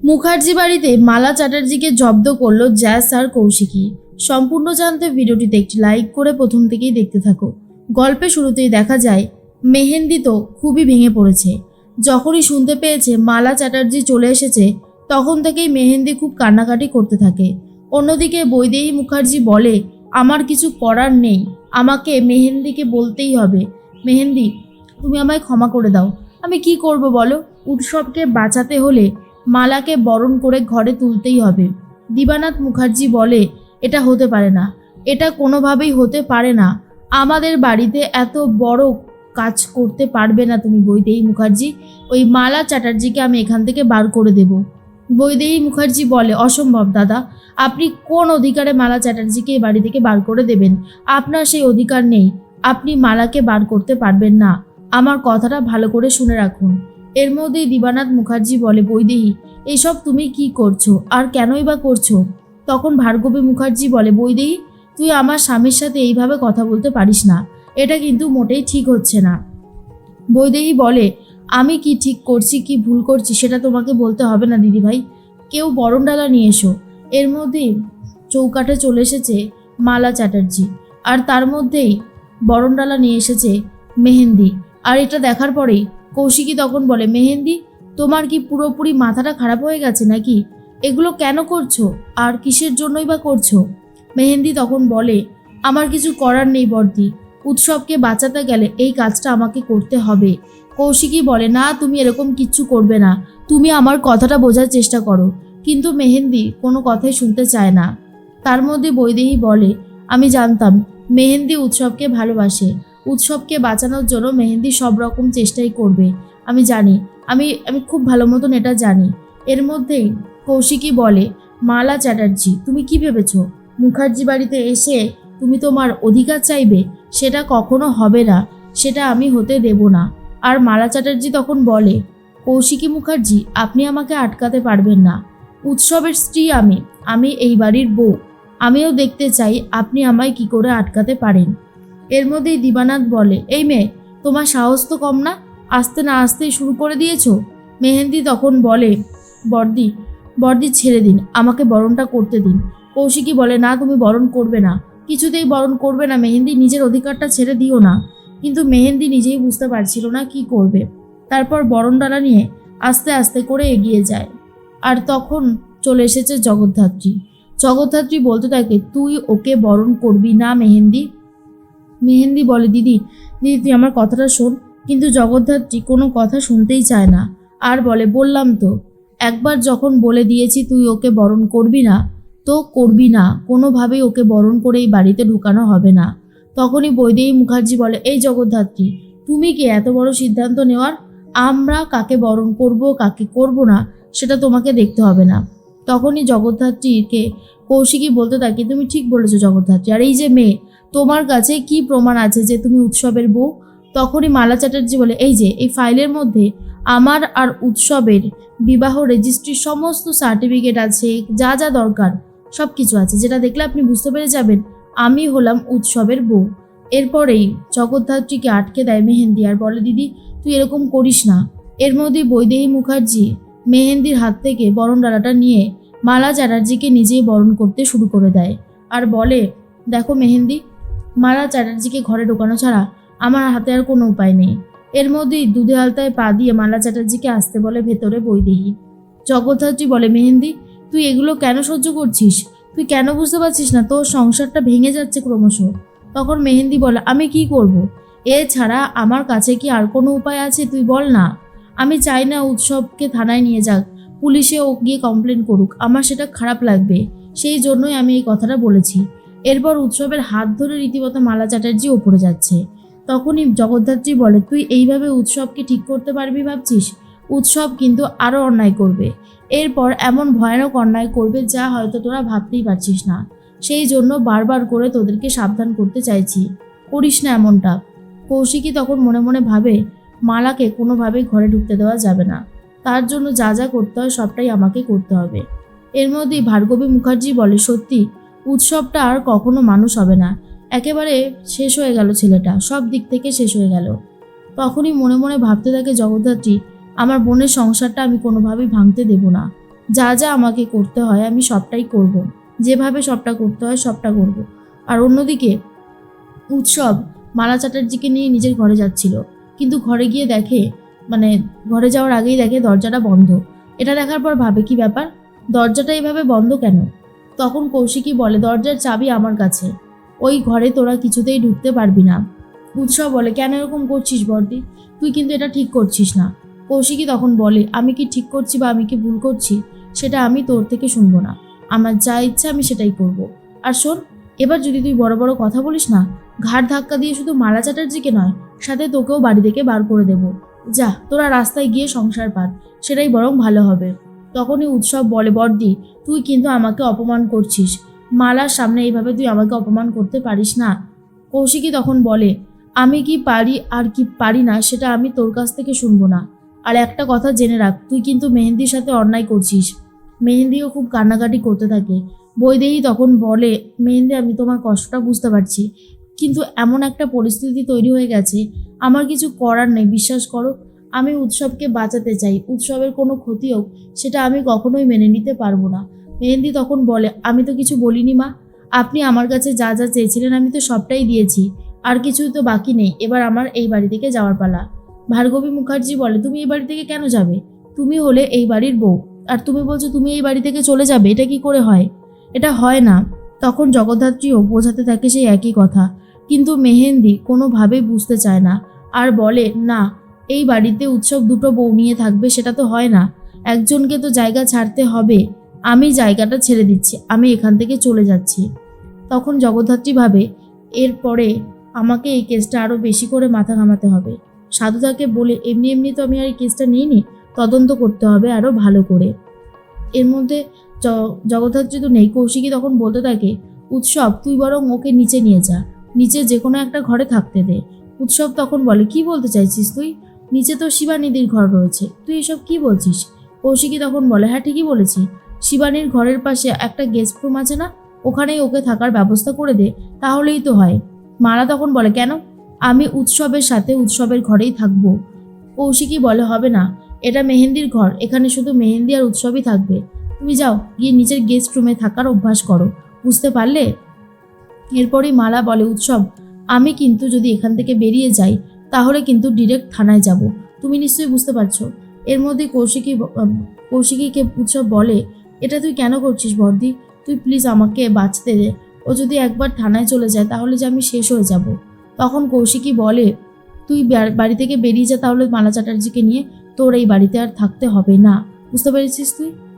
মুখার্জি বাড়িতে মালা চ্যাটার্জিকে জব্দ করল জ্যাস আর কৌশিকী। সম্পূর্ণ জানতে ভিডিওটিতে একটি লাইক করে প্রথম থেকেই দেখতে থাকো। গল্পে শুরুতেই দেখা যায়, মেহেন্দি তো খুবই ভেঙে পড়েছে। যখনই শুনতে পেয়েছে মালা চ্যাটার্জি চলে এসেছে, তখন থেকেই মেহেন্দি খুব কান্নাকাটি করতে থাকে। অন্যদিকে বৈদেহী মুখার্জি বলে, আমার কিছু করার নেই, আমাকে মেহেন্দিকে বলতেই হবে। মেহেন্দি, তুমি আমায় ক্ষমা করে দাও। আমি কি করব বলো? উৎসবকে বাঁচাতে হলে মালাকে বরণ করে ঘরে তুলতেই হবে। দিবানাথ মুখার্জি বলে, এটা হতে পারে না। এটা কোনোভাবেই হতে পারে না। আমাদের বাড়িতে এত বড় কাজ করতে পারবে না তুমি বৈদেহী মুখার্জি। ওই মালা চ্যাটার্জিকে আমি এখান থেকে বার করে দেব। বৈদেহী মুখার্জি বলে, অসম্ভব দাদা, আপনি কোন অধিকারে মালা চ্যাটার্জিকে এই বাড়ি থেকে বার করে দেবেন? আপনার সেই অধিকার নেই। আপনি মালাকে বার করতে পারবেন না। আমার কথাটা ভালো করে শুনে রাখুন। এর মধ্যেই দিবানাথ মুখার্জি বলে, বৈদেহী, এসব তুমি কি করছ? আর কেনই বা করছ? তখন ভার্গবী মুখার্জি বলে, বৈদেহী, তুই আমার স্বামীর সাথে এইভাবে কথা বলতে পারিস না। এটা কিন্তু মোটেই ঠিক হচ্ছে না। বৈদেহী বলে, আমি কি ঠিক করছি, কি ভুল করছি, সেটা তোমাকে বলতে হবে না, দিদিভাই। কেউ বরণ ডালা নিয়ে এসো। এর মধ্যেই চৌকাঠে চলে এসেছে মালা চ্যাটার্জি, আর তার মধ্যেই বরণ ডালা নিয়ে এসেছে মেহেন্দি। আর এটা দেখার পরেই কৌশিকী তখন বলে, মেহেন্দি, তোমার কি পুরোপুরি মাথাটা খারাপ হয়ে গেছে নাকি? এগুলো কেন করছ? আর কিসের জন্যই বা করছ? মেহেন্দি তখন বলে, আমার কিছু করার নেই বর্দি। উৎসবকে বাঁচাতে গেলে এই কাজটা আমাকে করতে হবে। কৌশিকী বলে, না, তুমি এরকম কিচ্ছু করবে না। তুমি আমার কথাটা বোঝার চেষ্টা করো। কিন্তু মেহেন্দি কোনো কথাই শুনতে চায় না। তার মধ্যে বৈদেহী বলে, আমি জানতাম, মেহেন্দি উৎসবকে ভালোবাসে। উৎসবকে বাঁচানোর জন্য মেহেন্দি সব রকম চেষ্টাই করবে। আমি জানি, আমি আমি খুব ভালো মতন এটা জানি। এর মধ্যেই কৌশিকী বলে, মালা চ্যাটার্জি, তুমি কি ভেবেছ? মুখার্জি বাড়িতে এসে তুমি তোমার অধিকার চাইবে? সেটা কখনো হবে না, সেটা আমি হতে দেব না। আর মালা চ্যাটার্জি তখন বলে, কৌশিকী মুখার্জি, আপনি আমাকে আটকাতে পারবেন না। উৎসবের স্ত্রী আমি আমি এই বাড়ির বউ। আমিও দেখতে চাই আপনি আমায় কি করে আটকাতে পারেন। এর মধ্যেই দিবানাথ বলে, এই মেয়ে, তোমার সাহস তো কম না? আসতে না আসতেই শুরু করে দিয়েছ? মেহেন্দি তখন বলে বর্দি বর্দি ছেড়ে দিন, আমাকে বরণটা করতে দিন। কৌশিকী বলে, না, তুমি বরণ করবে না। কিছুতেই বরণ করবে না মেহেন্দি, নিজের অধিকারটা ছেড়ে দিও না। কিন্তু মেহেন্দি নিজেই বুঝতে পারছিল না কি করবে। তারপর বরণডালা নিয়ে আস্তে আস্তে করে এগিয়ে যায়। আর তখন চলে এসেছে জগদ্ধাত্রী। জগদ্ধাত্রী বলতে থাকে, তুই ওকে বরণ করবি না মেহেন্দি মেহেন্দি বলে, দিদি দিদি, তুই আমার কথাটা শোন। কিন্তু জগদ্ধাত্রী কোনো কথা শুনতেই চায় না। আর বলে, বললাম তো, একবার যখন বলে দিয়েছি তুই ওকে বরণ করবি না, তো করবি না। কোনোভাবেই ওকে বরণ করে এই বাড়িতে ঢুকানো হবে না। তখনই বৈদেহী মুখার্জি বলে, এই জগদ্ধাত্রী, তুমি কি এত বড় সিদ্ধান্ত নেওয়ার? আমরা কাকে বরণ করব, কাকে করব না, সেটা তোমাকে দেখতে হবে না। তখনই জগদ্ধাত্রীকে কৌশিকী বলতে থাকে, তুমি ঠিক বলেছ জগদ্ধাত্রী। আর এই যে মেয়ে তোমার কাছে কি প্রমাণ আছে যে তুমি উৎসবের বউ? তখনই মালা চ্যাটার্জি বলে, এই যে, এই ফাইলের মধ্যে আমার আর উৎসবের বিবাহ রেজিস্ট্রির সমস্ত সার্টিফিকেট আছে, যা যা দরকার সব কিছু আছে, যেটা দেখলে আপনি বুঝতে পেরে যাবেন, আমি হলাম উৎসবের বউ। এরপরেই জগদ্ধাত্রীকে আটকে দেয় মেহেন্দি, আর বলে, দিদি, তুই এরকম করিস না। এর মধ্যেই বৈদেহী মুখার্জি মেহেন্দির হাত থেকে বরণ ডালাটা নিয়ে মালা চ্যাটার্জিকে নিজেই বরণ করতে শুরু করে দেয়। আর বলে, দেখো মেহেন্দি মালা চ্যাটার্জিকে ঘরে ঢোকানো ছাড়া আমার হাতে আর কোনো উপায় নেই। এর মধ্যেই দুধে আলতায় পা দিয়ে মালা চ্যাটার্জিকে আসতে বলে ভেতরে বই বৈদেহী। জগদ্ধাত্রী বলে, মেহেন্দি, তুই এগুলো কেন সহ্য করছিস? তুই কেন বুঝতে পারছিস না? তোর সংসারটা ভেঙে যাচ্ছে ক্রমশ। তখন মেহেন্দি বলে, আমি কি করব। এছাড়া আমার কাছে কি আর কোনো উপায় আছে? তুই বল না। আমি চাই না উৎসবকে থানায় নিয়ে যাক পুলিশে ও গিয়ে কমপ্লেন করুক। আমার সেটা খারাপ লাগবে। সেই জন্যই আমি এই কথাটা বলেছি। এরপর উৎসবের হাত ধরে রীতিমতো মালা চ্যাটার্জি ওপরে যাচ্ছে। তখনই জগদ্ধাত্রী বলে, তুই এইভাবে উৎসবকে ঠিক করতে পারবি ভাবছিস? উৎসব কিন্তু আরও অন্যায় করবে। এরপর এমন ভয়ানক অন্যায় করবে যা হয়তো তোরা ভাবতেই পারছিস না। সেই জন্য বারবার করে তোদেরকে সাবধান করতে চাইছি। করিস না এমনটা। কৌশিকী তখন মনে মনে ভাবে, মালাকে কোনোভাবেই ঘরে ঢুকতে দেওয়া যাবে না। তার জন্য যা যা করতে হয় সবটাই আমাকে করতে হবে। এর মধ্যেই ভার্গবী মুখার্জি বলে, সত্যি উৎসবটা আর কখনো মানুষ হবে না। একেবারে শেষ হয়ে গেল ছেলেটা, সব দিক থেকে শেষ হয়ে গেল। তখনই মনে মনে ভাবতে থাকে জগদ্ধাত্রী, আমার বোনের সংসারটা আমি কোনোভাবেই ভাঙতে দেব না। যা যা আমাকে করতে হয় আমি সবটাই করব। যেভাবে সবটা করতে হয় সবটা করব। আর অন্যদিকে, উৎসব মালা চ্যাটার্জিকে নিয়ে নিজের ঘরে যাচ্ছিল। কিন্তু ঘরে গিয়ে দেখে মানে ঘরে যাওয়ার আগেই দেখে দরজাটা বন্ধ। এটা দেখার পর ভাবে কি ব্যাপার? দরজাটা এইভাবে বন্ধ কেন? তখন কৌশিকী বলে, দরজার চাবি আমার কাছে। ওই ঘরে তোরা কিছুতেই ঢুকতে পারবি না। উৎসব বলে, কেন এরকম করছিস বর্দি? তুই কিন্তু এটা ঠিক করছিস না। কৌশিকী তখন বলে, আমি কি ঠিক করছি বা আমি কি ভুল করছি, সেটা আমি তোর থেকে শুনব না। আমার যা ইচ্ছা আমি সেটাই করব। আর শোন, এবার যদি তুই বড় বড় কথা বলিস না ঘাট ধাক্কা দিয়ে শুধু মালা চ্যাটার্জিকে নয়, সাথে তোকেও বাড়ি থেকে বার করে দেব। যা, তোরা রাস্তায় গিয়ে সংসার পাত সেটাই বরং ভালো হবে। তখনই উৎসব বলে বর্দি তুই কিন্তু আমাকে অপমান করছিস। মালার সামনে এইভাবে তুই আমাকে অপমান করতে পারিস না? কৌশিকী তখন বলে, আমি কি পারি আর কি পারি না সেটা আমি তোর কাছ থেকে শুনব না। আর একটা কথা জেনে রাখ, তুই কিন্তু মেহেন্দির সাথে অন্যায় করছিস। মেহেন্দিও খুব কান্নাকাটি করতে থাকে। বৈদেহী তখন বলে, মেহেন্দি, আমি তোমার কষ্টটা বুঝতে পারছি। কিন্তু এমন একটা পরিস্থিতি তৈরি হয়ে গেছে। আমার কিছু করার নেই, বিশ্বাস করো। আমি উৎসবকে বাঁচাতে চাই, উৎসবের কোনো ক্ষতি হোক, সেটা আমি কখনোই মেনে নিতে পারব না। মেহেন্দি তখন বলে, আমি তো কিছু বলিনি মা। আপনি আমার কাছে যা যা চেয়েছিলেন আমি তো সবটাই দিয়েছি। আর কিছুই তো বাকি নেই। এবার আমার এই বাড়ি থেকে যাওয়ার পালা। ভার্গবী মুখার্জি বলে, তুমি এই বাড়ি থেকে কেন যাবে? তুমি হলে এই বাড়ির বউ। আর তুমি বলছো তুমি এই বাড়ি থেকে চলে যাবে, এটা কি করে হয়? এটা হয় না। তখন জগদ্ধাত্রীও বোঝাতে থাকে সেই একই কথা। কিন্তু মেহেন্দি কোনোভাবেই বুঝতে চায় না। আর বলে, না এই বাড়িতে উৎসব দুটো বউ নিয়ে থাকবে সেটা তো হয় না। একজনকে তো জায়গা ছাড়তে হবে। আমি জায়গাটা ছেড়ে দিচ্ছি। আমি এখান থেকে চলে যাচ্ছি। তখন জগদ্ধাত্রী ভাবে, এরপরে আমাকে এই কেসটা আরও বেশি করে মাথা ঘামাতে হবে। সাধুদাকে বলে, এমনি এমনি তো আমি আর এই কেসটা নিইনি। তদন্ত করতে হবে আরও ভালো করে। এর মধ্যে জগদ্ধাত্রী তো নেই। কৌশিকী তখন বলতে থাকে, উৎসব, তুই বরং ওকে নিচে নিয়ে যা। নিচে যে কোনো একটা ঘরে থাকতে দে। উৎসব তখন বলে, কি বলতে চাইছিস তুই? নিচে তো শিবানিদির ঘর রয়েছে। তুই এসব কি বলছিস? কৌশিকী তখন বলে হ্যাঁ ঠিকই বলেছি। শিবানীর ঘরের পাশে একটা গেস্ট রুম আছে না? ওখানেই ওকে থাকার ব্যবস্থা করে দে, তাহলেই তো হয়। মালা তখন বলে, কেন? আমি উৎসবের সাথে উৎসবের ঘরেই থাকব। কৌশিকী বলে, হবে না। এটা মেহেন্দির ঘর। এখানে শুধু মেহেন্দি আর উৎসবই থাকবে। তুমি যাও, গিয়ে নিজের গেস্ট রুমে থাকার অভ্যাস করো। বুঝতে পারলে? এরপরই মালা বলে, উৎসব, আমি কিন্তু যদি এখান থেকে বেরিয়ে যাই তাহলে কিন্তু ডিরেক্ট থানায় যাব। তুমি নিশ্চয়ই বুঝতে পারছ। এর মধ্যে কৌশিকী কৌশিকীকে উৎসব বলে, এটা তুই কেন করছিস বর্দি? তুই প্লিজ আমাকে বাঁচতে দে। ও যদি একবার থানায় চলে যায়, তাহলে যে আমি শেষ হয়ে যাব। তখন কৌশিকী বলে, তুই বাড়ি থেকে বেরিয়ে যা, তাহলে মালা চ্যাটার্জিকে নিয়ে তোর এই বাড়িতে আর থাকতে হবে না। বুঝতে পেরেছিস তুই?